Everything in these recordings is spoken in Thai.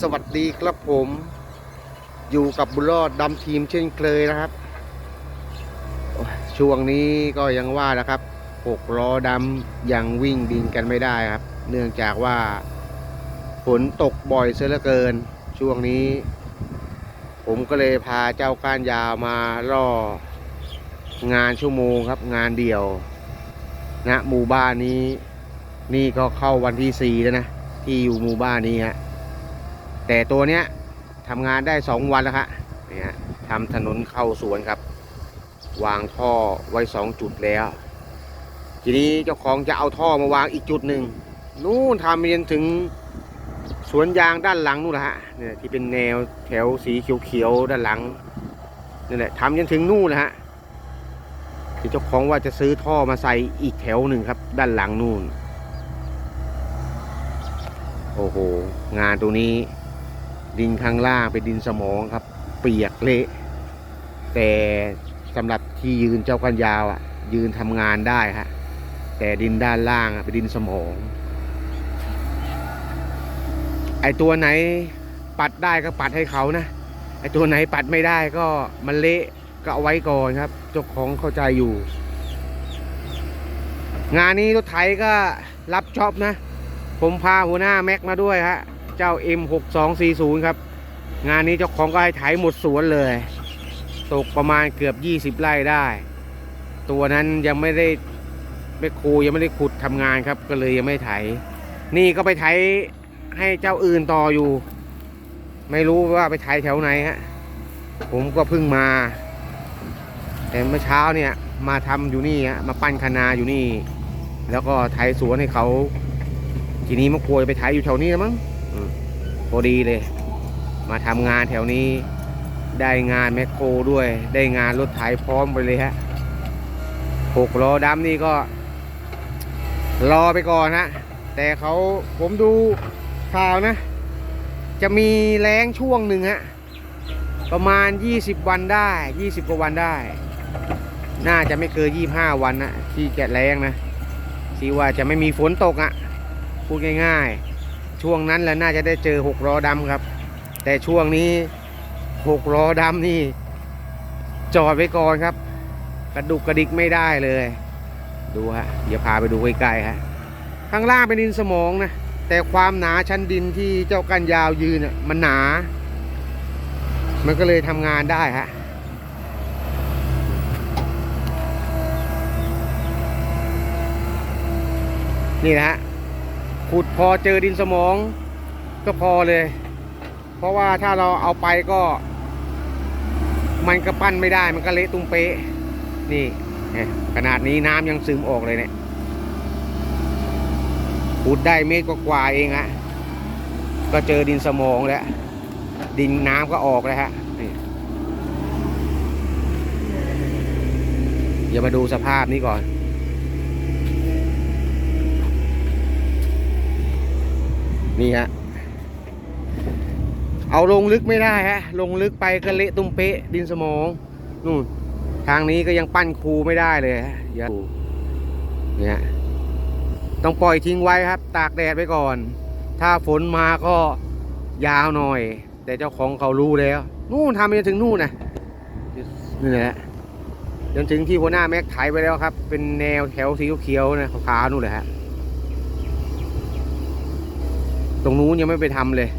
สวัสดีครับผมอยู่กับบุญรอดดำทีมเช่นเคยนะครับ ช่วงนี้ก็ยังว่านะครับหกล้อดำยังวิ่งดินกันไม่ได้ครับ เนื่องจากว่าฝนตกบ่อยเสียเหลือเกิน ช่วงนี้ ผมก็เลยพาเจ้าก้านยาวมาล่องานชั่วโมงครับ งานเดี่ยวณหมู่บ้านนี้ นี่ก็เข้าวันที่สี่แล้วนะ ที่อยู่หมู่บ้านนี้ฮะ แต่ตัวเนี้ยทำงานได้สองวันแล้วครับนี่ฮะทำถนนเข้าสวนครับ วางท่อไว้สองจุดแล้ว ทีนี้เจ้าของจะเอาท่อมาวางอีกจุดหนึ่งนู่นทำไปจนถึงสวนยางด้านหลังนู่นแหละฮะเนี่ยที่เป็นแนวแถวสีเขียวๆด้านหลังนี่แหละทำจนถึงนู่นนะฮะคือเจ้าของว่าจะซื้อท่อมาใส่อีกแถวหนึ่งครับ ด้านหลังนู่น โอ้โห งานตัวนี้ ดินข้างล่างเป็นดินสมองครับ เปียกเละ แต่สำหรับที่ยืนเจ้ากันยาวอะ ยืนทำงานได้ฮะแต่ดินด้านล่างอะเป็นดินสมอง ไอตัวไหนปัดได้ก็ปัดให้เขานะ ไอตัวไหนปัดไม่ได้ก็มันเละก็เอาไว้ก่อนครับเจ้าของเข้าใจอยู่ งานนี้รถไถก็รับจ็อบนะ ผมพาหัวหน้าแม็กมาด้วยฮะ เจ้า M6240 ครับ งานนี้เจ้าของก็ให้ไถหมดสวนเลย ตกประมาณเกือบ 20 ไร่ได้ ตัวนั้นยังไม่ได้ไม่ครูยังไม่ได้ขุดทำงานครับ ก็เลยยังไม่ไถ นี่ก็ไปไถให้เจ้าอื่นต่ออยู่ ไม่รู้ว่าไปไถแถวไหนฮะ ผมก็เพิ่งมา แต่เมื่อเช้าเนี่ยมาทำอยู่นี่ฮะ มาปั้นคนาอยู่นี่ แล้วก็ไถสวนให้เขาทีนี้มะกรวยไปถ่ายอยู่แถวนี้แล้วมั้ง พอดีเลย มาทำงานแถวนี้ได้งานแมคโครด้วย ได้งานรถไถพร้อมไปเลยฮะหกล้อดำนี่ก็ รอไปก่อนฮะแต่เขาผมดูข่าวนะ จะมีแรงช่วงหนึ่งฮะประมาณ 20 วันได้ 20 กว่าวันได้ น่าจะไม่เกิน25 วันนะที่จะแรงนะที่ว่าจะไม่มีฝนตกอะ่ะ พูดง่าย ๆ ช่วงนั้นแหละน่าจะได้เจอหกล้อดำครับ แต่ช่วงนี้หกล้อดำนี่ จอดไว้ก่อนครับ กระดุกกระดิกไม่ได้เลย ดูฮะเดี๋ยวพาไปดูใกล้ๆฮะข้างล่างเป็นดินสมองนะแต่ความหนาชั้นดินที่เจ้ากันยาวยืนมันหนา มันก็เลยทำงานได้ฮะนี่นะฮะ ขุดพอเจอดินสมอง ก็พอเลย เพราะว่าถ้าเราเอาไปก็ มันก็ปั้นไม่ได้มันก็เละตุ้มเป๊ะ นี่ขนาดนี้น้ำยังซึมออกเลยเนี่ยขุดได้เมตรกว่าเองฮะก็เจอดินสมองแล้ว ดินน้ำก็ออกแล้วฮะนี่อย่ามาดูสภาพนี้ก่อน นี่ฮะ เอาลงลึกไม่ได้ฮะ ลงลึกไปก็เละตุ้มเป๊ะดินสมอง นู่น ทางนี้ก็ยังปั้นคูไม่ได้เลยฮะเดี๋ยวเนี่ย ต้องปล่อยทิ้งไว้ครับ ตากแดดไว้ก่อน ถ้าฝนมาก็ยาวหน่อย แต่เจ้าของเขารู้แล้ว นู่นทำไปจนถึงนู่นนะนี่แหละจนถึงที่หัวหน้าแม็กไถไปแล้วครับ เป็นแนวแถวสีเขียวนะขาวๆนู่นเลยฮะ ตรงนู้นยังไม่ไปทำเลย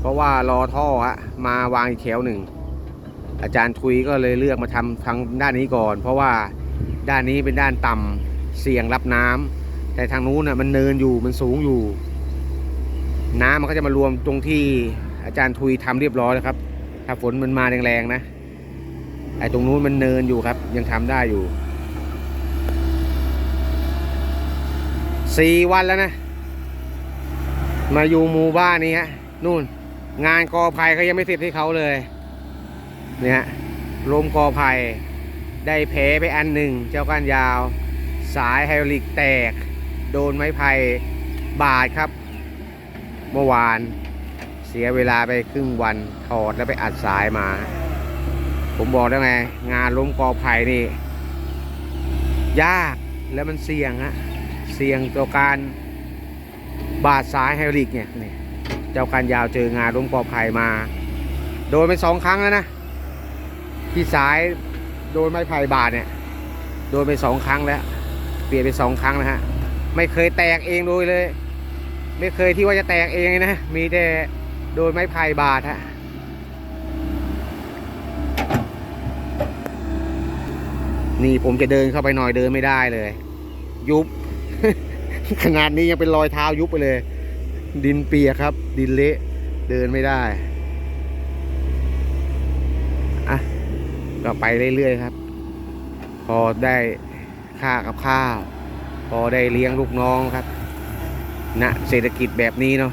เพราะว่ารอท่อฮะมาวางอีกแถวหนึ่ง อาจารย์ทุยก็เลยเลือกมาทำทางด้านนี้ก่อน เพราะว่าด้านนี้เป็นด้านต่ำเสี่ยงรับน้ำแต่ทางนู้นน่ะมันเนินอยู่มันสูงอยู่ น้ำมันก็จะมารวมตรงที่อาจารย์ทุยทำเรียบร้อยแล้วครับ ถ้าฝนมันมาแรงๆนะไอ้ตรงนู้นมันเนินอยู่ครับ ยังทำได้อยู่สี่วันแล้วนะ มาอยู่หมู่บ้านนี้ฮะนู่น งานกอไผ่เขายังไม่เสร็จให้เขาเลยเนี่ยลมกอไผ่ได้แผลไปอันหนึ่ง เจ้าก้านยาว สายไฮดรอลิกแตก โดนไม้ไผ่บาดครับ เมื่อวานเสียเวลาไปครึ่งวันถอดแล้วไปอัดสายมา ผมบอกแล้วไง งานล้มกอไผ่นี่ ยากแล้วมันเสี่ยงฮะเสี่ยงต่อการ บาดสายไฮรอลิกเนี่ยนี่จจ้าการยาวเจองานล้มกอไผ่มา โดนไปสองครั้งแล้วนะ ที่สายโดนไม้ไผ่บาดเนี่ย โดนไปสองครั้งแล้ว เปลี่ยนไปสองครั้งนะฮะ ไม่เคยแตกเองโดยเลย ไม่เคยที่ว่าจะแตกเองนะ มีแต่โดนไม้ไผ่บาดฮะนี่ผมจะเดินเข้าไปหน่อยเดินไม่ได้เลย ยุบ ขนาดนี้ยังเป็นรอยเท้ายุบไปเลย ดินเปียกครับ ดินเละเดินไม่ได้อะก็ไปเรื่อยๆครับ พอได้ค่ากับข้าว พอได้เลี้ยงลูกน้องครับณเศรษฐกิจแบบนี้เนาะ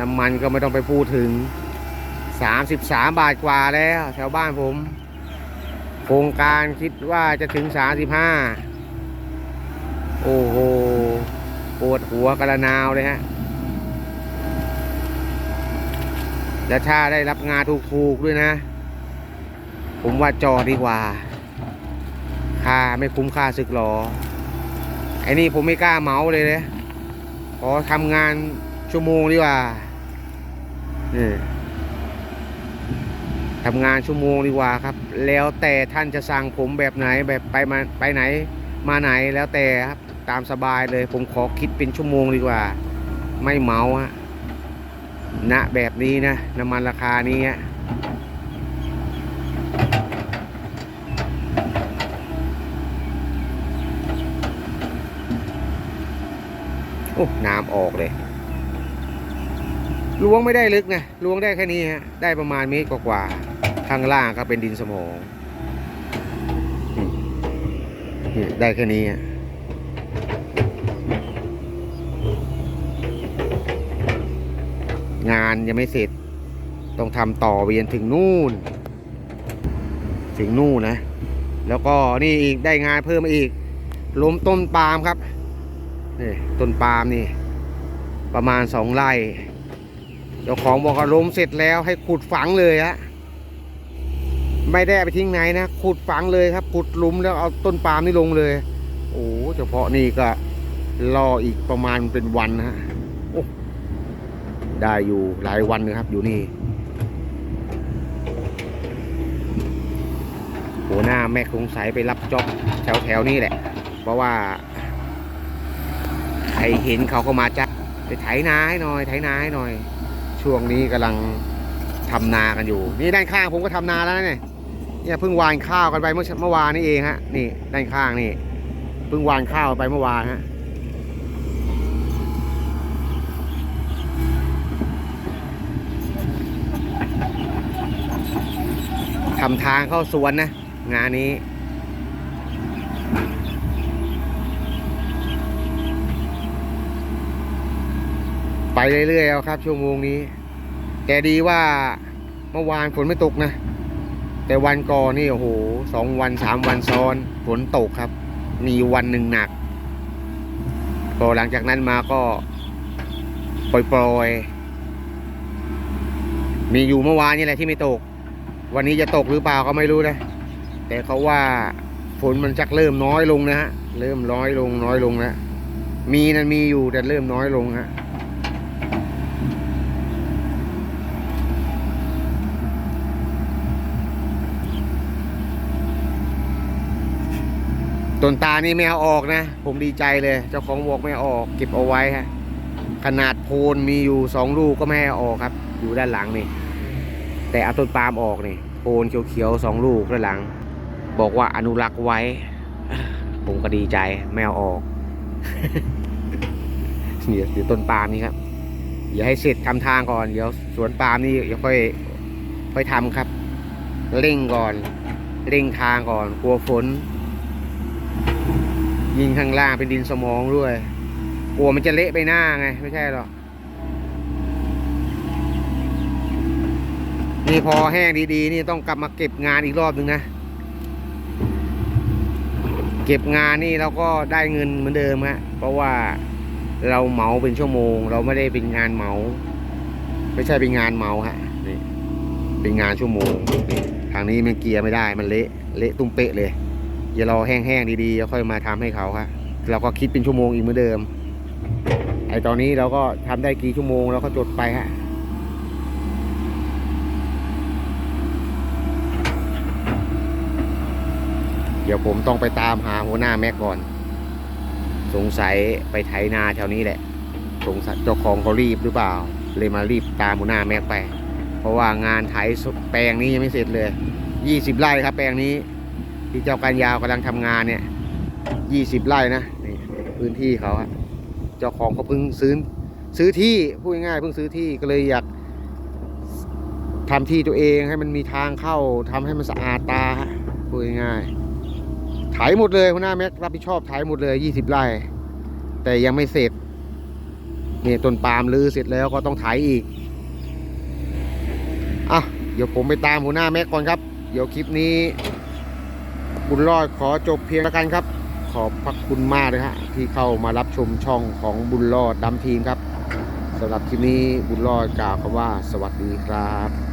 น้ำมันก็ไม่ต้องไปพูดถึง 33 บาทกว่าแล้วแถวบ้านผม โครงการคิดว่าจะถึง 35 โอ้โห ปวดหัวกระนาวเลยฮะ แล้วถ้าได้รับงานถูกๆด้วยนะ ผมว่าจอดีกว่า ค่าไม่คุ้มค่าศึกหรอ ไอ้นี่ผมไม่กล้าเมาเลยเลยขอทำงานชั่วโมงดีกว่านี่ทำงานชั่วโมงดีกว่าครับ แล้วแต่ท่านจะสั่งผมแบบไหนแบบไปมาไปไหน มาไหนแล้วแต่ครับ ตามสบายเลย ผมขอคิดเป็นชั่วโมงดีกว่า ไม่เมาฮะณแบบนี้นะ น้ำมันราคานี้ฮะโอ้น้ำออกเลยล้วงไม่ได้ลึกนะล้วงได้แค่นี้ฮะได้ประมาณเมตรกว่าๆข้างล่างก็เป็นดินสมองนี่ได้แค่นี้ฮะ งานยังไม่เสร็จ ต้องทำต่อเวียนถึงนู่น ถึงนู่นนะ แล้วก็นี่อีกได้งานเพิ่มอีกล้มต้นปาล์มครับนี่ต้นปาล์มนี่ ประมาณสองไร่เจ้าของบอกว่าล้มเสร็จแล้วให้ขุดฝังเลยฮะไม่ได้ไปทิ้งไหนนะขุดฝังเลยครับขุดลุมแล้วเอาต้นปาล์มนี่ลงเลย โอ้เฉพาะนี่ก็รออีกประมาณเป็นวันนะฮะ ได้อยู่หลายวันนะครับ อยู่นี่ หัวหน้าแม่คงสายไปรับจ็อบแถวแถวนี้แหละ เพราะว่าใครเห็นเขาก็มาจ้ะไปไถนาให้หน่อยไถนาให้หน่อย ช่วงนี้กำลังทำนากันอยู่ นี่ด้านข้างผมก็ทำนาแล้วนะเนี่ยเนี่ยเพิ่งวานข้าวกันไปเมื่อเมื่อวานนี่เองฮะนี่ด้านข้างนี่เพิ่งวานข้าวไปเมื่อวานฮะ ทำทางเข้าสวนนะ งานนี้ ไปเรื่อยๆเอาครับชั่วโมงนี้ แต่ดีว่าเมื่อวานฝนไม่ตกนะ แต่วันก่อนนี่โอ้โหสองวันสามวันซ้อนฝนตกครับ มีวันหนึ่งหนักพอหลังจากนั้นมาก็ปล่อยๆ มีอยู่เมื่อวานนี่แหละที่ไม่ตก วันนี้จะตกหรือเปล่าก็ไม่รู้นะ แต่เขาว่าฝนมันจักเริ่มน้อยลงนะฮะ เริ่มน้อยลงน้อยลงแล้วมีนั้นมีอยู่แต่เริ่มน้อยลงฮะต้นตานี่ไม่เอาออกนะ ผมดีใจเลย เจ้าของบอกไม่ออกเก็บเอาไว้ฮะ ขนาดโพนมีอยู่สองลูกก็ไม่เอาออกครับ อยู่ด้านหลังนี่ แต่เอาต้นปาล์มออกนี่โพนเขียวๆสองลูกด้านหลัง บอกว่าอนุรักษ์ไว้ ผมก็ดีใจไม่เอาออกเดี๋ยวเดี๋ยวต้นปาล์มนี่ครับอย่าให้เสร็จทำทางก่อนเดี๋ยวสวนปาล์มนี่เดี๋ยวค่อยค่อยทำครับเร่งก่อนเร่งทางก่อนกลัวฝน ยิงข้างล่างเป็นดินสมองด้วยกลัวมันจะเละไปหน้าไง ไม่ใช่หรอก นี่พอแห้งดีๆ นี่ต้องกลับมาเก็บงานอีกรอบหนึ่งนะ เก็บงานนี่เราก็ได้เงินเหมือนเดิมฮะเพราะว่าเราเหมาเป็นชั่วโมง เราไม่ได้เป็นงานเหมา ไม่ใช่เป็นงานเหมาฮะนี่เป็นงานชั่วโมงทางนี้มันเกียร์ไม่ได้มันเละเละตุ้มเป๊ะเลยอย่ารอแห้งๆดีๆแล้วค่อยมาทำให้เขาครับเราก็คิดเป็นชั่วโมงอีกเหมือนเดิมไอตอนนี้เราก็ทำได้กี่ชั่วโมงเราก็จดไปฮะ เดี๋ยวผมต้องไปตามหาหัวหน้าแม็กก่อน สงสัยไปไถนาแถวนี้แหละ สงสัยเจ้าของเขารีบหรือเปล่า เลยมารีบตามหัวหน้าแม็กไป เพราะว่างานไถแปลงนี้ยังไม่เสร็จเลย 20 ไร่ครับ แปลงนี้ ที่เจ้าการยาวกำลังทำงานเนี่ย 20 ไร่นะนี่พื้นที่เขาเจ้าของเขาเพิ่งซื้อซื้อที่พูดง่ายๆเพิ่งซื้อที่ก็เลยอยากทำที่ตัวเองให้มันมีทางเข้าทำให้มันสะอาดตาพูดง่ายๆ ไถหมดเลยหัวหน้าแม็กรับผิดชอบไถหมดเลย20ไร่ แต่ยังไม่เสร็จเนี่ยต้นปาล์มลือเสร็จแล้วก็ต้องไถอีก อะ เดี๋ยวผมไปตามหัวหน้าแม็กก่อนครับ เดี๋ยวคลิปนี้ บุญรอดขอจบเพียงแล้วกันครับ ขอบพระคุณมากเลยฮะ ที่เข้ามารับชมช่องของบุญรอดดำทีมครับสำหรับคลิปนี้บุญรอดกล่าวคำว่า สวัสดีครับ